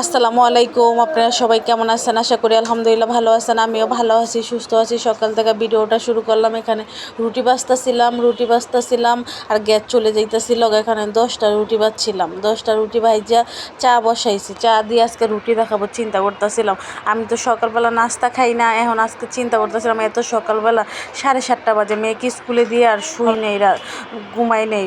আসসালামু আলাইকুম। আপনারা সবাই কেমন আছেন? আশা করি আলহামদুলিল্লাহ ভালো আছেন। আমিও ভালো আছি, সুস্থ আছি। সকাল থেকে ভিডিওটা শুরু করলাম। এখানে রুটি বাজতেছিলাম রুটি বাজতেছিলাম আর গ্যাস চলে যাইতেছিল। এখানে দশটা রুটি বাজছিলাম। দশটা রুটি ভাইজা চা বসাইছি। চা দিয়ে আজকে রুটি দেখাবো, চিন্তা করতেছিলাম। আমি তো সকালবেলা নাস্তা খাই না, এখন আজকে চিন্তা করতেছিলাম, এত সকালবেলা সাড়ে সাতটা বাজে, মেয়েকে স্কুলে দিয়ে আর শুই নেই ঘুমাই নেই।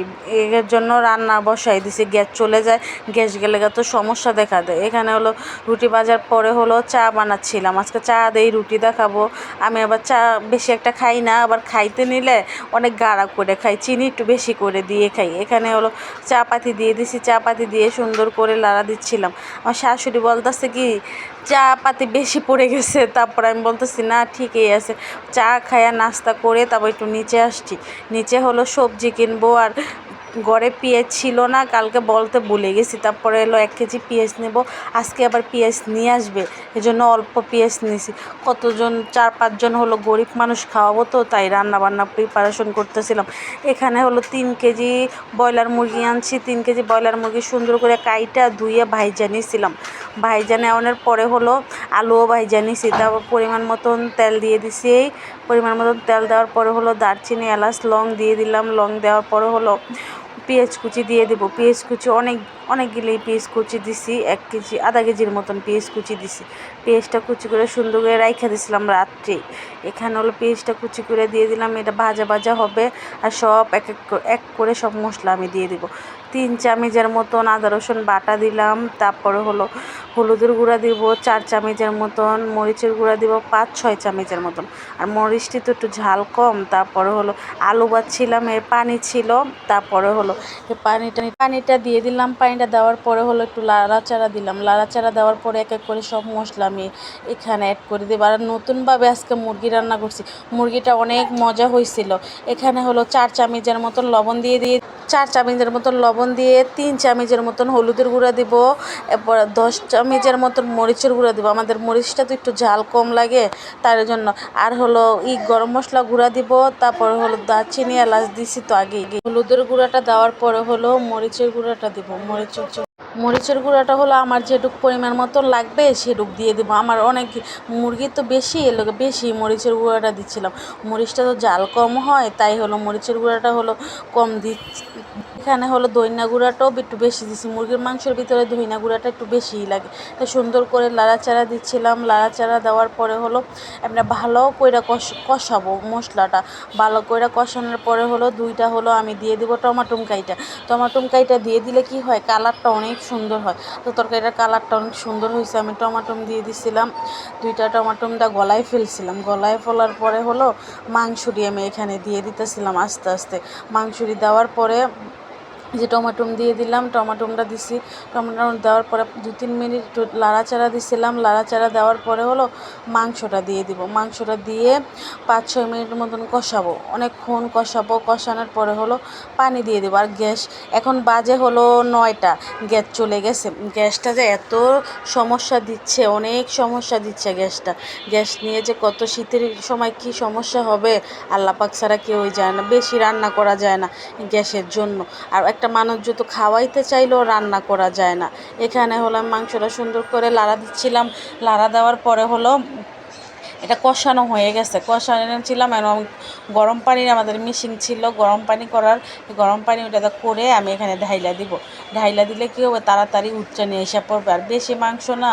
এর জন্য রান্না বসাই দিছি, গ্যাস চলে যায়। গ্যাস গেলে তো সমস্যা দেখা দেয়। এখানে হলো রুটি বাজার পরে হলো চা বানাচ্ছিলাম। আজকে চা দেই, রুটি দেখাবো। আমি আবার চা বেশি একটা খাই না, আবার খাইতে নিলে অনেক গাঢ়া করে খাই, চিনি একটু বেশি করে দিয়ে খাই। এখানে হলো চা পাতি দিয়ে দিছি চা পাতি দিয়ে সুন্দর করে লাড়া দিচ্ছিলাম। আমার শাশুড়ি বলতেছে কি চা পাতি বেশি পড়ে গেছে। তারপর আমি বলতেছি, না, ঠিকই আছে। চা খায়া নাস্তা করে তারপর একটু নিচে আসছি। নিচে হলো সবজি কিনবো আর ঘরে পেঁয়াজ ছিল না, কালকে বলতে ভুলে গেছি। তারপরে এলো এক কেজি পেঁয়াজ নেব, আজকে আবার পেঁয়াজ নিয়ে আসবে, এজন্য অল্প পেঁয়াজ নিয়েছি। কতজন, চার পাঁচজন হলো গরিব মানুষ খাওয়াবো তো, তাই রান্না বান্না প্রিপারেশন করতেছিলাম। এখানে হলো তিন কেজি ব্রয়লার মুরগি আনছি, তিন কেজি ব্রয়লার মুরগি সুন্দর করে কাইটা ধুয়ে ভাইজা নিয়েছিলাম ভাইজা নেওয়ানোর পরে হলো আলুও ভাইজা নিয়েছি তারপর পরিমাণ মতন তেল দিয়ে দিছি। পরিমাণ মতন তেল দেওয়ার পরে হলো দারচিনি, এলাচ, লং দিয়ে দিলাম, লং দেওয়ার পরে হলো পেঁয়াজ কুচি দিয়ে দেবো। পেঁয়াজ কুচি অনেক, অনেকগুলি পেঁয়াজ কুচি দিছি, এক কেজি, আধা কেজির মতন পেঁয়াজ কুচি দিছি। পেঁয়াজটা কুচি করে সুন্দর করে রাইখা দিছিলাম রাত্রে। এখানে হলো পেঁয়াজটা কুচি করে দিয়ে দিলাম, এটা ভাজা ভাজা হবে, আর সব এক এক করে- এক করে সব মশলা আমি দিয়ে দিব। তিন চামচের মতন আদা, রসুন বাটা দিলাম। তারপরে হলো হলুদের গুঁড়া দিব, চার চামচের মতন। মরিচের গুঁড়া দিব, পাঁচ, ছয় চামচের মতন। আর মরিচটি তো একটু ঝাল কম। তারপরে হলো আলু বাচ্ছিলাম এর পানি ছিল। তারপরে হলো পানিটা পানিটা দিয়ে দিলাম। পানিটা দেওয়ার পরে হলো একটু লাড়াচাড়া দিলাম। লাড়াচাড়া দেওয়ার পরে এক এক করে সব মশলা আমি এখানে অ্যাড করে দেবো। আর নতুনভাবে আজকে মুরগি রান্না করছি। মুরগিটা অনেক মজা হয়েছিল এখানে হলো চার চামচের মতন লবণ দিয়ে দিয়ে চার চামচের মতন লবণ দিয়ে, তিন চামচের মতন হলুদের গুঁড়া দিব, এরপর দশ চামচের মতন মরিচের গুঁড়া দিব। আমাদের মরিচটা তো একটু ঝাল কম লাগে, তার জন্য। আর হলো ই গরম মশলা গুঁড়া দিব, তারপর হলো দারচিনি এলাচ দিছি তো আগে হলুদের গুঁড়াটা দেওয়ার পরে হলো মরিচের গুঁড়াটা দিব, মরিচের মরিচের গুঁড়াটা হলো আমার যেটুক পরিমাণ মতন লাগবে সেটুক দিয়ে দেবো। আমার অনেক মুরগি তো বেশি এর লোকে বেশি মরিচের গুঁড়াটা দিচ্ছিলাম। মরিচটা তো জাল কম হয়, তাই হলো মরিচের গুঁড়াটা হলো কম দিচ্ছি এখানে হলো দইনা গুঁড়াটাও একটু বেশি দিচ্ছি মুরগির মাংসের ভিতরে দইনা গুঁড়াটা একটু বেশিই লাগে। তো সুন্দর করে লাড়াচাড়া দিচ্ছিলাম। লাড়াচাড়া দেওয়ার পরে হলো আমরা ভালো কইরা কষ, কষাবো মশলাটা। ভালো কইরা কষানোর পরে হলো দুইটা হলো আমি দিয়ে দিব টমাটম কাইটা। টমাটম কাইটা দিয়ে দিলে কি হয়? কালারটা অনেক সুন্দর হয়। তো তরকারিটার কালারটা অনেক সুন্দর হয়েছে আমি টমাটম দিয়ে দিছিলাম। দুইটা টমাটমটা গলায় ফেলছিলাম। গলায় ফেলার পরে হলো মাংসটি আমি এখানে দিয়ে দিতেছিলাম আস্তে আস্তে। মাংসটি দেওয়ার পরে যে টমাটম দিয়ে দিলাম, টমাটমটা দিছি। টমাটম দেওয়ার পরে দু তিন মিনিট একটু লাড়াচাড়া দিছিলাম, লাড়াচাড়া দেওয়ার পরে হলো মাংসটা দিয়ে দিব। মাংসটা দিয়ে পাঁচ ছয় মিনিট মতন কষাবো। অনেকক্ষণ কষাবো, কষানোর পরে হলো পানি দিয়ে দেবো। আর গ্যাস, এখন বাজে হলো নয়টা, গ্যাস চলে গেছে। গ্যাসটা যে এত সমস্যা দিচ্ছে, অনেক সমস্যা দিচ্ছে গ্যাসটা। গ্যাস নিয়ে যে কত শীতের সময় কি সমস্যা হবে আল্লাহ পাক ছাড়া কেউই যায় না, বেশি রান্না করা যায় না গ্যাসের জন্য। আর একটা মানুষ যত খাওয়াইতে চাইলেও রান্না করা যায় না। এখানে হলাম মাংসটা সুন্দর করে লাড়া দিচ্ছিলাম। লাড়া দেওয়ার পরে হলো এটা কষানো হয়ে গেছে। কষানো ছিলাম এবং গরম পানির আমাদের মিশিং ছিল। গরম পানি করার, গরম পানি ওটা করে আমি এখানে ঢাইলা দিব। ঢাইলা দিলে কী হবে? তাড়াতাড়ি উচ্চানি এসে পড়বে। আর বেশি মাংস না,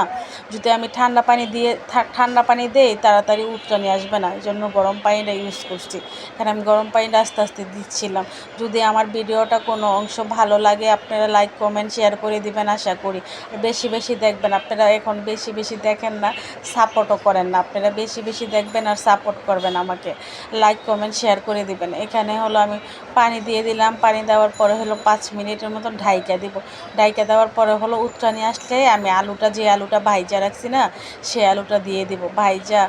যদি আমি ঠান্ডা পানি দিয়ে ঠান্ডা পানি দেই, তাড়াতাড়ি উচ্চানি আসবে না। এই জন্য গরম পানিটা ইউজ করছি। কারণ আমি গরম পানিটা আস্তে আস্তে দিচ্ছিলাম। যদি আমার ভিডিওটা কোনো অংশ ভালো লাগে, আপনারা লাইক কমেন্ট শেয়ার করে দিবেন আশা করি। বেশি বেশি দেখবেন। আপনারা এখন বেশি বেশি দেখেন না সাপোর্টও করেন না। আপনারা বেশি বেশি দেখবেন আর সাপোর্ট করবেন আমাকে। লাইক কমেন্ট শেয়ার করে দিবেন। এখানে হলো আমি পানি দিয়ে দিলাম। পানি দেওয়ার পরে হলো পাঁচ মিনিটের মতন ঢাইকা দিব। ঢাইকা দেওয়ার পরে হলো উত্রানি আসলে আমি আলুটা, যে আলুটা ভাইজা রাখছি না, সে আলুটা দিয়ে দিব। ভাইজা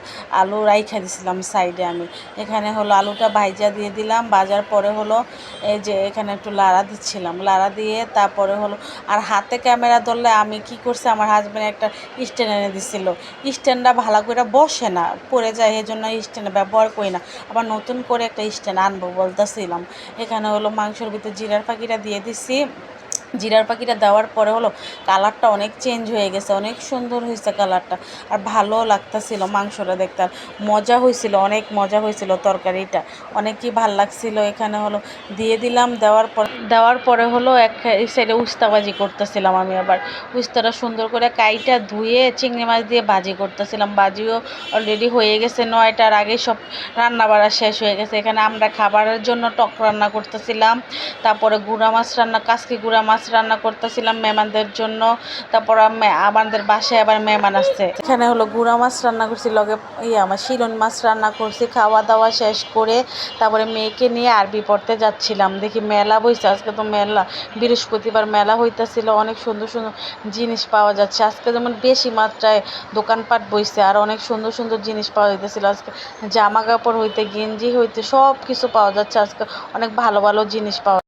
আলু রাইখা দিছিলাম সাইডে আমি। এখানে হলো আলুটা ভাইজা দিয়ে দিলাম। ভাজার পরে হলো এই যে এখানে একটু লাড়া দিচ্ছিলাম। লাড়া দিয়ে তারপরে হলো আর হাতে ক্যামেরা ধরলে আমি কি করছি? আমার হাজব্যান্ড একটা স্ট্যান্ড এনে দিছিল। স্ট্যান্ডটা ভালো করে বসে না। পড়ে যায় এই জন্য স্ট্যান্ড ব্যবহার করি না। আবার নতুন করে একটা স্ট্যান্ড আনব বলতেছিলাম। এখানে হলো মাংসর ভিতরে জিরার পাখিটা দিয়ে দিছি। জিরার পাখিটা দেওয়ার পরে হলো কালারটা অনেক চেঞ্জ হয়ে গেছে, অনেক সুন্দর হয়েছে কালারটা। আর ভালো লাগতেছিল মাংসটা দেখতে, আর মজা হয়েছিল, অনেক মজা হয়েছিল তরকারিটা। অনেকই ভালো লাগছিল এখানে হলো, দিয়ে দিলাম, দেওয়ার পর, দেওয়ার পরে হলো এক সাইডে উস্তাবাজি করতেছিলাম আমি আবার। উস্তাটা সুন্দর করে কাইটা ধুয়ে চিংড়ি মাছ দিয়ে ভাজি করতেছিলাম। ভাজিও অলরেডি হয়ে গেছে নয়টার আগে সব রান্না বাড়া শেষ হয়ে গেছে। এখানে আমরা খাবারের জন্য টক রান্না করতেছিলাম, তারপরে গুঁড়া মাছ রান্না, কাসকি গুঁড়া মাছ রান্না করতেছিলাম মেহমানদের জন্য। তারপর আমি- আমাদের বাসায় আবার মেহমান আসছে। এখানে হলো গুঁড়া মাছ রান্না করছি, লগে ইয়ে আমার শিরন মাছ রান্না করছি খাওয়া দাওয়া শেষ করে তারপরে মেয়েকে নিয়ে আরবি পড়তে যাচ্ছিলাম। দেখি মেলা বইছে, আজকে তো মেলা, বৃহস্পতিবার মেলা হইতেছিল, অনেক সুন্দর সুন্দর জিনিস পাওয়া যাচ্ছে। আজকে যেমন বেশি মাত্রায় দোকানপাট বইছে, আর অনেক সুন্দর সুন্দর জিনিস পাওয়া যাইতেছিল। আজকে জামা কাপড় হইতে, গেঞ্জি হইতে সব কিছু পাওয়া যাচ্ছে। আজকে অনেক ভালো ভালো জিনিস পাওয়া